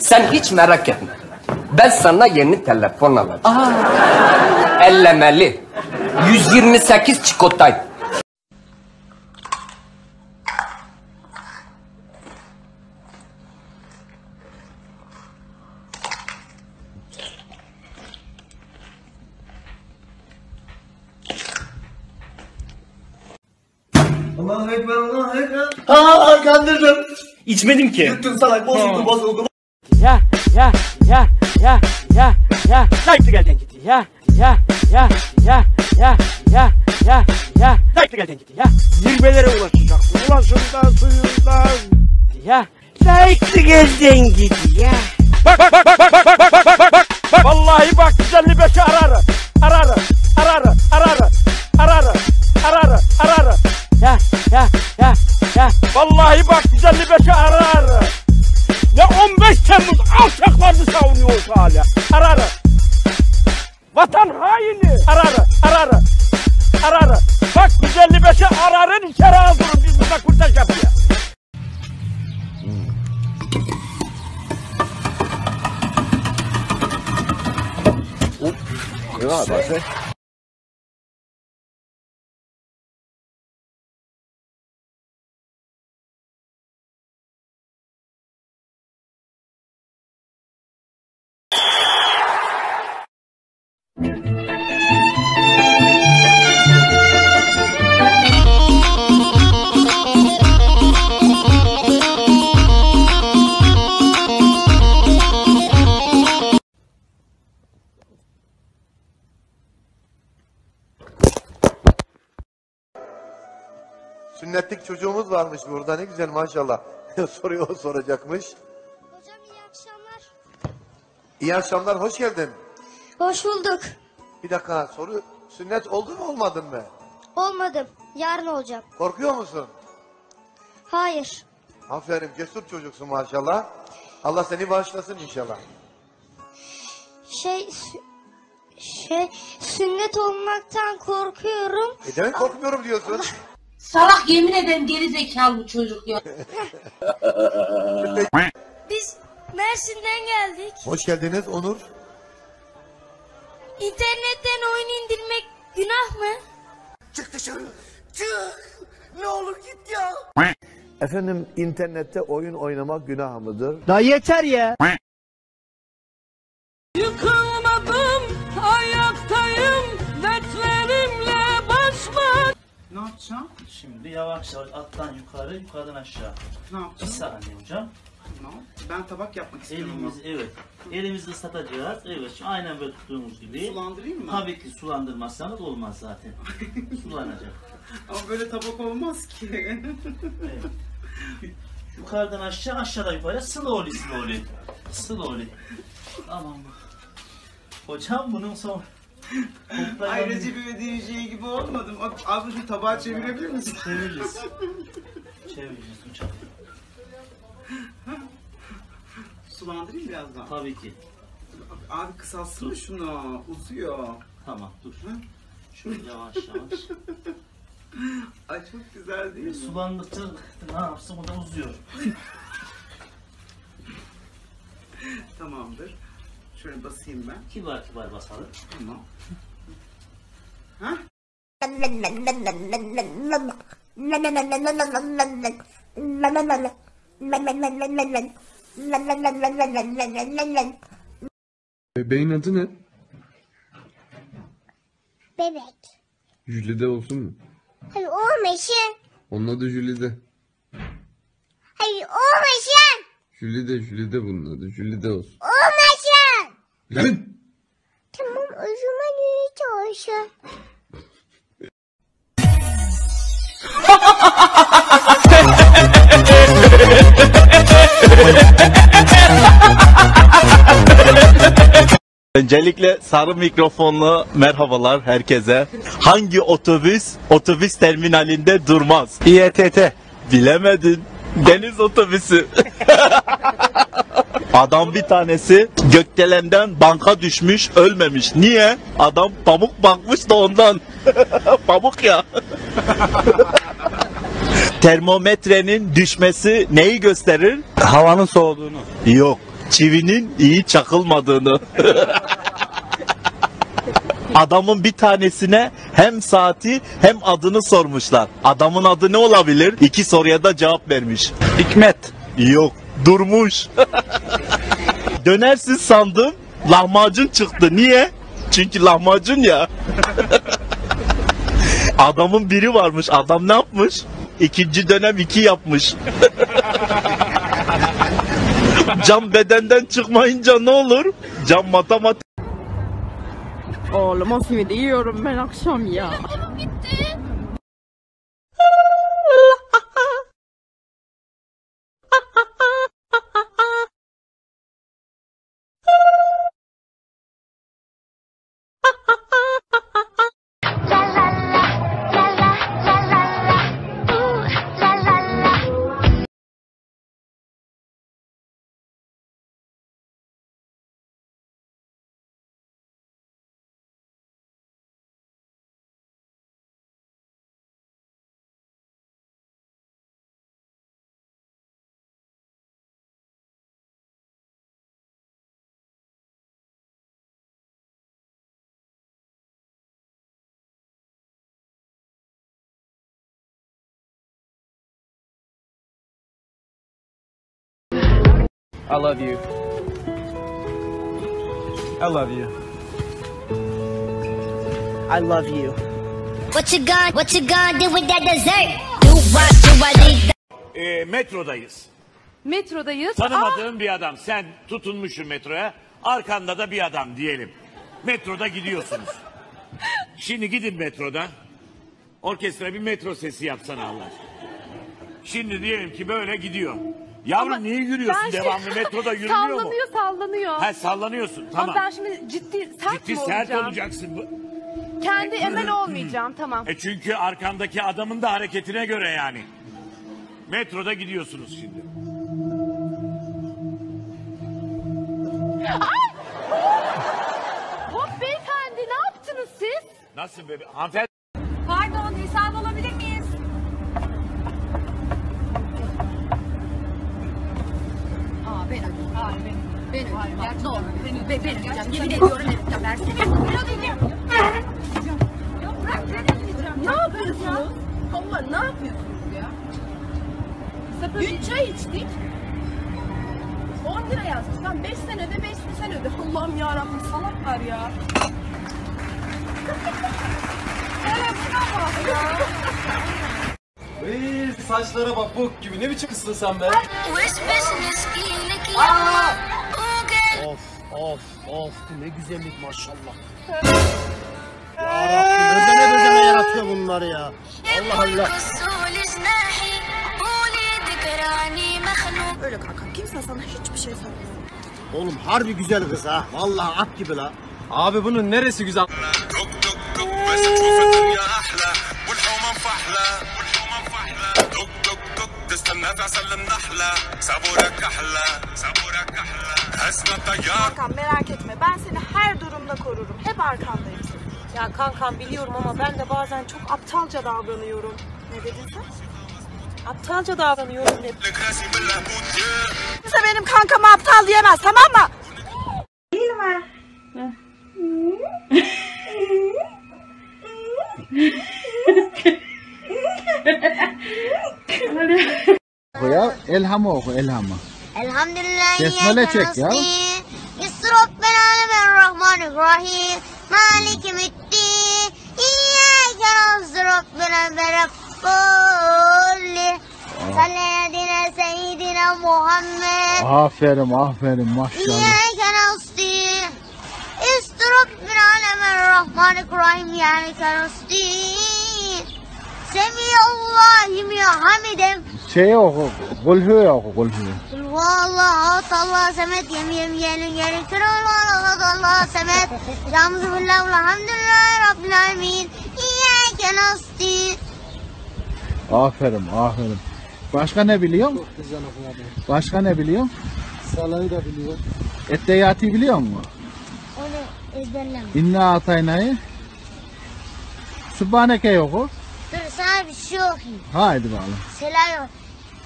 Sen hiç merak etme. Ben sana yeni telefon alacağım. Ellemeli. 128 çikolatay. Allahu Ekber, Allahu Ekber. Aa kandırdım. İçmedim ki. Yuttun salak, bozuldu, bozuldu. Ya ya ya ya ya. Kayıtlı gelden gitti. Ya ya ya ya ya ya ya ya. Kayıtlı gelden gitti. Ya. Zirvelere ulaşacak. Ulaşımdan suyundan. Ya. Kayıtlı gelden gitti. Ya. Bak bak bak bak bak bak bak bak bak bak. Bak. Vallahi bak 155'i ararı. Ararı. Ararı. Ararı. Ararı. Ararı. Ararı. Ya ya ya ya. Vallahi bak 155'i ararı. Ararı. Ararı. Ararı. Bak 155'i ararın içeri aldırın biz burada kurtaş yapıyor. Sünnetlik çocuğumuz varmış burada ne güzel maşallah. Soruyor o soracakmış. Hocam iyi akşamlar. İyi akşamlar hoş geldin. Hoş bulduk. Bir dakika soru sünnet oldun mu olmadın mı? Olmadım. Yarın olacağım. Korkuyor musun? Hayır. Aferin cesur çocuksun maşallah. Allah seni bağışlasın inşallah. Şey şey sünnet olmaktan korkuyorum. E demek korkmuyorum diyorsun. Salak yemin ederim geri zekalı bu çocuk ya. Biz Mersin'den geldik. Hoş geldiniz Onur. İnternetten oyun indirmek günah mı? Çık dışarı. Çık. Ne olur git ya. Efendim internette oyun oynamak günah mıdır? Da yeter ya. Yapacağım? Şimdi yavaş yavaş alttan yukarı, yukarıdan aşağı. Ne Bir yapacağım? saniye hocam. Tamam. Ben tabak yapmak istiyorum. Elimiz evet. Elimizi ıslatacağız. Evet. Şu aynen böyle tuttuğumuz gibi. Sulandırayım mı? Tabii ki sulandırmazsanız olmaz zaten. Sulanacak. Ama böyle tabak olmaz ki. Evet. Yukarıdan aşağı, aşağıdan yukarı. Slowly, slowly. Slowly. Tamam. Hocam bunun son... Ay Recep İvedik'in şeyi gibi olmadım. Abi, şu tabağı çevirebilir misin? Çeviririz. Çevireceğiz hocam. Sulandırayım biraz daha. Tabii ki. Abi kısaltsana şunu. Uzuyor. Tamam dur. Şöyle yavaş yavaş. Ay çok güzel değil mi? Sulandıkça ne yapsın o da uzuyor. Tamamdır. Şöyle basayım ben. Kibar kibar basalım. Tamam. Ha? Bebeğin adı ne? Bebek. Jülide olsun mu? Hayır olmasın. Onun adı Jülide. Hayır olmasın. Jülide, Jülide bunun adı. Jülide olsun. Olmasın. Lan! Tamam o zaman iyi olsun. Öncelikle sarı mikrofonlu merhabalar herkese. Hangi otobüs otobüs terminalinde durmaz? İETT. Bilemedin. Deniz otobüsü. Adam bir tanesi gökdelenden banka düşmüş ölmemiş. Niye? Adam pamuk bakmış da ondan. pamuk ya. Termometrenin düşmesi neyi gösterir? Havanın soğuduğunu. Yok. Çivinin iyi çakılmadığını. Adamın bir tanesine hem saati hem adını sormuşlar. Adamın adı ne olabilir? İki soruya da cevap vermiş. Hikmet. Yok. Durmuş. Dönersiz sandım. Lahmacun çıktı. Niye? Çünkü lahmacun ya. Adamın biri varmış. Adam ne yapmış? İkinci dönem iki yapmış. Cam bedenden çıkmayınca ne olur? Cam matematik. Oğlum o simidi yiyorum ben akşam ya. I love you. I love you. I love you. What you gonna, what you gonna do with that dessert? Do what, do what, do e, metrodayız. Metrodayız. Tanımadığın bir adam. Sen tutunmuşsun metroya. Arkanda da bir adam diyelim. Metroda gidiyorsunuz. Şimdi gidin metroda. Orkestra bir metro sesi yapsana Allah aşkına. Şimdi diyelim ki böyle gidiyor. Yavrum niye yürüyorsun devamlı metroda yürünüyor mu? Sallanıyor sallanıyor. Ha sallanıyorsun Ama tamam. ben şimdi ciddi sert Ciddi mi sert olacağım? olacaksın. Bu- Kendi emel olmayacağım tamam. E çünkü arkandaki adamın da hareketine göre yani. Metroda gidiyorsunuz şimdi. Hop beyefendi ne yaptınız siz? Nasıl bebe? Hanımefendi Hayır benim. Benim. Ya, ne olur benim. Be, benim diyeceğim. Yemin ediyorum benim. Ben seni. Ne diyeceğim? Ya bırak benim diyeceğim. Ne yapıyorsunuz? Allah ne yapıyorsunuz ya? Dün çay içtik. 10 lira yazmış. Lan 5 sen öde 5 sen öde. Allah'ım yarabbim salaklar ya. Telefona bak ya. Ee, saçlara bak bok gibi. Ne biçim kızsın sen be? Of of of. Ne güzellik maşallah. Yarabbim özene özene yaratıyor bunları ya. Allah Allah. Öyle kanka kimse sana hiçbir şey söylemiyor. Oğlum harbi güzel kız ha. Vallahi at gibi la. Abi bunun neresi güzel? Kankam merak etme ben seni her durumda korurum. Hep arkandayım. Ya kankam biliyorum ama ben de bazen çok aptalca davranıyorum. Ne dedin sen? Aptalca davranıyorum hep. Kimse benim kankama aptal diyemez tamam mı? Ya elhamı oku elhamı. Elhamdülillah. Besmele çek ya. Yusuf Rabbil Alemin Rahman Rahim. Malik Müddin. İyyâke nâsır Rabbina ve Rabbolli. Salledine Seyyidina Muhammed. Aferin aferin maşallah. İyyâke nâsır. İstirab bin alemin rahmanirrahim yani kanustin. Semiyallahi mi hamidem. Şey oku, kulhü oku kulhü. Vallahi Allah semet yem yem yerin yerin kırılmalı Allah semet. Yalnız billah elhamdülillah rabbil alemin. İyyâke nastin. Aferin aferin. Başka ne biliyorsun? Başka ne biliyorsun? Salayı da biliyor. Etteyati biliyor musun? Onu ezberleme. İnna ataynayı. Sübhaneke oku. Dur sana bir şey okuyayım. Haydi bakalım. Selam yok.